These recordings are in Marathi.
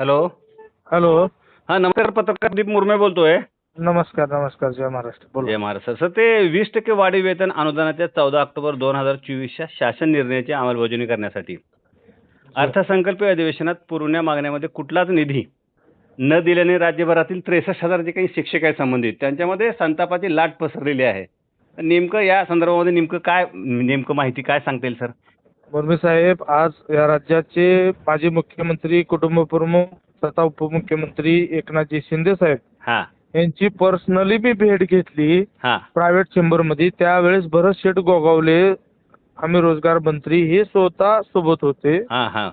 हॅलो. हॅलो. हा नमस्कार पत्रकार दीप मुर्मे बोलतोय. नमस्कार नमस्कार. जय महाराष्ट्र. बोला. जय महाराष्ट्र. सर ते वीस टक्के वाढीव वेतन अनुदानाच्या चौदा ऑक्टोबर दोन हजार चोवीसच्या शासन निर्णयाची अंमलबजावणी करण्यासाठी. अर्थसंकल्पीय अधिवेशनात पुरवण्या मागण्यामध्ये कुठलाच निधी न दिल्याने राज्यभरातील त्रेसष्ट हजार जे काही शिक्षक आहेत संबंधित त्यांच्यामध्ये संतापाची लाट पसरलेली आहे. नेमकं या संदर्भामध्ये नेमकं काय नेमकं माहिती काय सांगता येईल सर? मुर्मे साहेब आज या राज्याचे माजी मुख्यमंत्री कुटुंबप्रमुख तथा उपमुख्यमंत्री एकनाथजी शिंदे साहेब हां. यांची पर्सनली मी भेट घेतली हां. प्रायव्हेट चेंबरमध्ये त्यावेळेस भरत शेठ गोगावले आम्ही रोजगार मंत्री हे स्वतः सोबत होते. हां हां.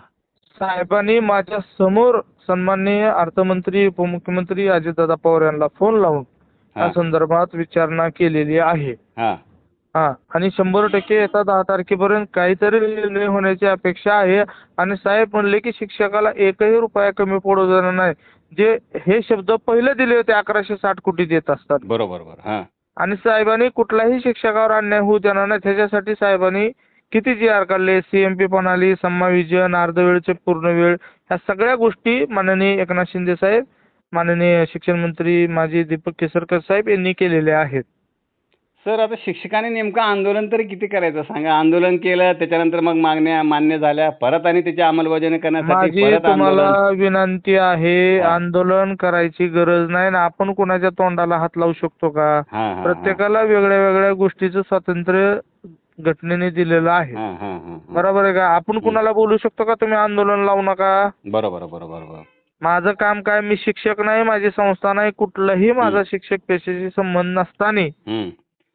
साहेबांनी माझ्यासमोर सन्माननीय अर्थमंत्री उपमुख्यमंत्री अजितदादा पवार यांना फोन लावून या संदर्भात विचारणा केलेली आहे. हां. हा आणि शंभर टक्के येत्या दहा तारखेपर्यंत. काहीतरी निर्णय होण्याची अपेक्षा आहे. आणि साहेब म्हणले की शिक्षकाला एकही रुपया कमी पडू देणार नाही. जे हे शब्द पहिले दिले होते अकराशे साठ कोटी देत असतात. बरोबर बरोबर हां. आणि साहेबांनी कुठल्याही शिक्षकावर अन्याय होऊ देणार नाही. त्याच्यासाठी साहेबांनी किती जी आर काढले? सीएमपी प्रणाली समाविजन अर्धवेळचे पूर्ण वेळ ह्या सगळ्या गोष्टी माननीय एकनाथ शिंदे साहेब माननीय शिक्षण मंत्री माजी दीपक केसरकर साहेब यांनी केलेल्या आहेत. सर आता शिक्षकांनी नेमकं आंदोलन तरी किती करायचं? सांगा. आंदोलन केलं त्याच्यानंतर मग मागण्या मान्य झाल्या. परत आणि त्याची अंमलबजावणी करण्यासाठी माझी परत तुम्हाला आंदोलन विनंती आहे हा. आंदोलन करायची गरज नाही. ना आपण कोणाच्या तोंडाला हात लावू शकतो का? हां, हां, हां. प्रत्येकाला वेगळ्या वेगळ्या गोष्टीचं स्वातंत्र्य घटनेने दिलेलं आहे. हां, हां, हां, हां. बरोबर आहे का? आपण कुणाला बोलू शकतो का? तुम्ही आंदोलन लावू नका. बरोबर बरोबर बरोबर. माझं काम काय? मी शिक्षक नाही माझी संस्था नाही. कुठलाही माझा शिक्षक पेशेशी संबंध नसताना हम्म.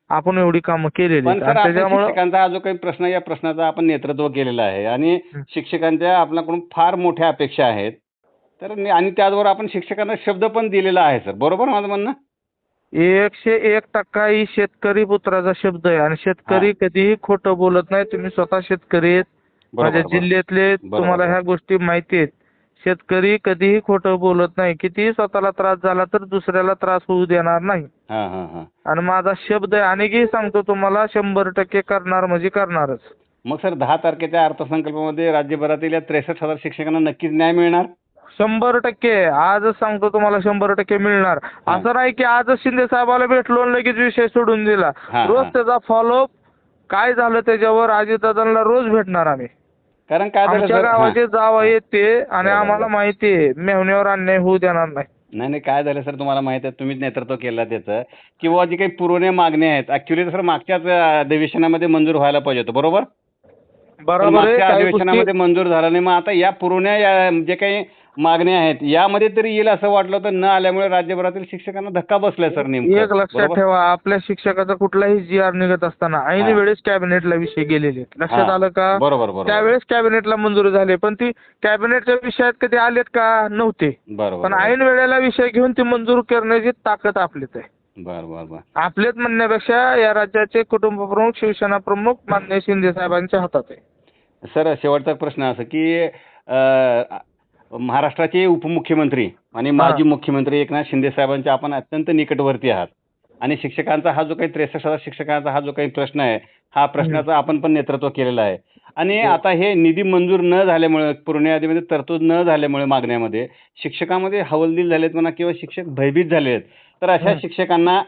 आपण एवढी कामं केलेली पण आहेत. सर आणि त्याच्यामुळं शिक्षकांचा हा जो काही प्रश्न आहे, या प्रश्नाचं आपण नेतृत्व केलेलं आहे आणि शिक्षकांच्या आपल्याकडून फार मोठ्या अपेक्षा आहेत. तर नि- आणि त्याचबरोबर आपण शिक्षकांना शब्द पण दिलेला आहे सर. बरोबर माझं म्हणणं? एकशे एक टक्का ही शेतकरी पुत्राचा शब्द आहे आणि शेतकरी कधीही खोटं बोलत नाही. तुम्ही स्वतः शेतकरी आहेत. बरोबर, माझ्या बरोबर. जिल्ह्यातले बरोबर, तुम्हाला ह्या. गोष्टी माहिती आहेत. शेतकरी कधीही खोटं बोलत नाही. कितीही स्वतःला त्रास झाला तर दुसऱ्याला त्रास होऊ देणार नाही. हां हां हां. आणि माझा शब्द आहे आणखी सांगतो तुम्हाला शंभर टक्के करणार म्हणजे करणारच. मग सर दहा तारखेच्या अर्थसंकल्पामध्ये राज्यभरातील या त्रेसष्ट हजार शिक्षकांना नक्कीच न्याय मिळणार? शंभर टक्के. आजच सांगतो तुम्हाला शंभर टक्के मिळणार. असं नाही की आजच शिंदे साहेबाला भेटलो आणि लगेच विषय सोडून दिला. हा, रोज. त्याचा फॉलोअप काय झालं त्याच्यावर अजितदादांना रोज भेटणार आम्ही. कारण काय झालं आमच्या सर? गावाचे. जाव आहेत ते आणि बरोबर, आम्हाला. माहिती आहे. मेहण्यावर अन्याय होऊ देणार नाही. नाही नाही काय झालं सर तुम्हाला माहिती आहे? तुम्हीच नेतृत्व केलं त्याचं. की बुवा जी काही पुरवण्या मागण्या आहेत ऍक्च्युली सर मागच्याच अं, अधिवेशनामध्ये मंजूर व्हायला पाहिजे होतं बरोबर? पण बरोबर आहे मागच्या काही अधिवेशनामध्ये गोष्टी मंजूर झालं नाही. मग आता या पुरवण्या या जे काही मागण्या आहेत. यामध्ये तरी येईल असं वाटलं होतं न आल्यामुळे राज्यभरातील शिक्षकांना धक्का बसलाय सर नेमकं. एक लक्षात बरोबर? ठेवा आपल्या शिक्षकाचा कुठलाही जी आर निघत असताना ऐन. वेळेस कॅबिनेटला विषय गेलेले. लक्षात हा. आलं का? बरोबर बरोबर. त्यावेळेस कॅबिनेटला मंजूर झाले पण ती कॅबिनेटच्या विषयात कधी आलेत का? नव्हते. बरोबर पण ऐन वेळेला विषय घेऊन ती मंजूर करण्याची ताकद आपलीच आहे. बर बर बर. आपलेच म्हणण्यापेक्षा या राज्याचे कुटुंब प्रमुख शिवसेना प्रमुख मान्य शिंदे साहेबांच्या हातात आहे. सर शेवटचा प्रश्न असं की अं, महाराष्ट्राचे उपमुख्यमंत्री आणि माजी मुख्यमंत्री एकनाथ शिंदे साहेबांच्या आपण अत्यंत निकटवर्ती आहात आणि शिक्षकांचा हा जो काही त्रेसष्ट हजार शिक्षकांचा हा जो काही प्रश्न आहे हा प्रश्नाचं आपण पण नेतृत्व केलेलं आहे आणि हो. आता हे निधी मंजूर न झाल्यामुळे पूर्ण यादीमध्ये तरतूद न झाल्यामुळे मागण्यामध्ये शिक्षकामध्ये हवलदिल झालेत म्हणा किंवा शिक्षक भयभीत झाले आहेत तर अशा. शिक्षकांना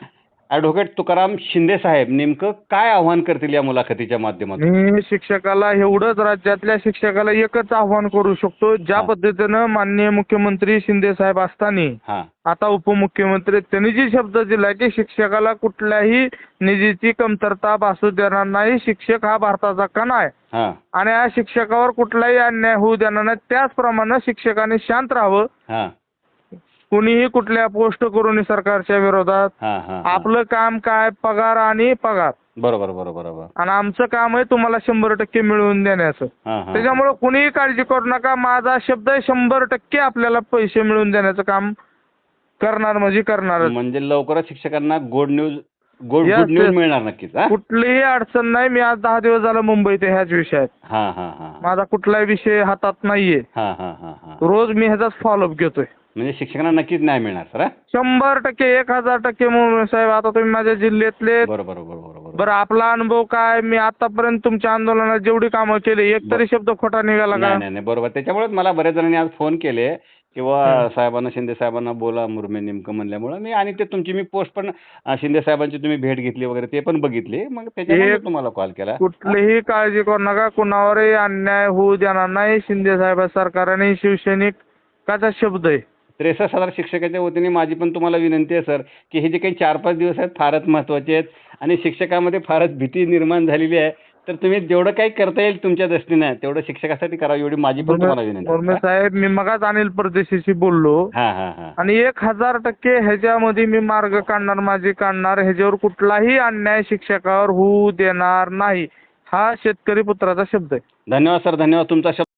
ॲडव्होकेट तुकाराम शिंदे साहेब नेमकं काय आव्हान करतील या मुलाखतीच्या माध्यमातून? मी शिक्षकाला एवढंच राज्यातल्या शिक्षकाला एकच आव्हान करू शकतो ज्या हा. पद्धतीनं माननीय मुख्यमंत्री शिंदे साहेब असताना हां. आता उपमुख्यमंत्री त्यांनी जी शब्द दिला की शिक्षकाला कुठल्याही निधीची कमतरता भासू देणार नाही शिक्षक हा भारताचा कणा आहे. हां. आणि या शिक्षकावर कुठलाही अन्याय होऊ देणार नाही त्याचप्रमाणे शिक्षकांनी शांत राहावं. हां. कुणीही कुठल्या पोस्ट करू नये सरकारच्या विरोधात हां हां आपलं काम काय पगार आणि पगार. बरोबर बरोबर बरोबर. आणि आमचं काम आहे तुम्हाला शंभर टक्के मिळवून देण्याचं. हां हां. त्याच्यामुळे कुणीही काळजी करू नका. माझा शब्द आहे शंभर टक्के आपल्याला पैसे मिळवून देण्याचं काम करणार म्हणजे करणारच. म्हणजे लवकरच शिक्षकांना good news good Yes, good news yes. मिळणार नक्कीच हां? कुठलीही अडचण नाही. मी आज दहा दिवस झालं मुंबईत आहे ह्याच विषयात. हां हां हां माझा कुठलाही विषय हातात नाहीये. हां हां हां हां. रोज मी ह्याचाच फॉलोअप घेतोय. म्हणजे शिक्षकांना नक्कीच न्याय मिळणार सर हां? शंभर टक्के एक हजार टक्के मोहम्मद साहेब आता तुम्ही माझ्या जिल्ह्यातले बरोबर बरोबर बरोबर बरं आपला अनुभव काय? मी आतापर्यंत तुमच्या आंदोलनात जेवढी कामं केली एक तरी शब्द खोटा निघाला नाही का? नाही नाही बरोबर. त्याच्यामुळेच मला बऱ्याच जणांनी आज फोन केले किंवा साहेबांना शिंदे साहेबांना बोला मुरमे नेमकं म्हणल्यामुळं मी आणि ते तुमची मी पोस्ट पण अं, शिंदे साहेबांची तुम्ही भेट घेतली वगैरे ते पण बघितले. मग त्याच्यामुळे तुम्हाला कॉल केला. कुठलीही काळजी करू नका. कुणावरही अन्याय होऊ देणार नाही. शिंदे साहेब सरकारने शिवसैनिकाचा शब्द आहे. त्रेसष्ट हजार शिक्षकाच्या वतीने माझी पण तुम्हाला विनंती आहे सर की हे जे काही चार पाच दिवस आहेत फारच महत्त्वाचे आहेत आणि शिक्षकामध्ये फारच भीती निर्माण झालेली आहे. तर तुम्ही जेवढं काही करता येईल तुमच्या दृष्टीने तेवढं शिक्षकासाठी करावं एवढी माझी पण तुम्हाला विनंती आहे. साहेब मी मगाच अनिल परदेशीशी बोललो. हा हा हा. आणि एक हजार टक्के ह्याच्यामध्ये मी मार्ग काढणार माझे काढणार ह्याच्यावर कुठलाही अन्याय शिक्षकावर होऊ देणार नाही हा शेतकरी पुत्राचा शब्द आहे. धन्यवाद सर. धन्यवाद तुमचा शब्द.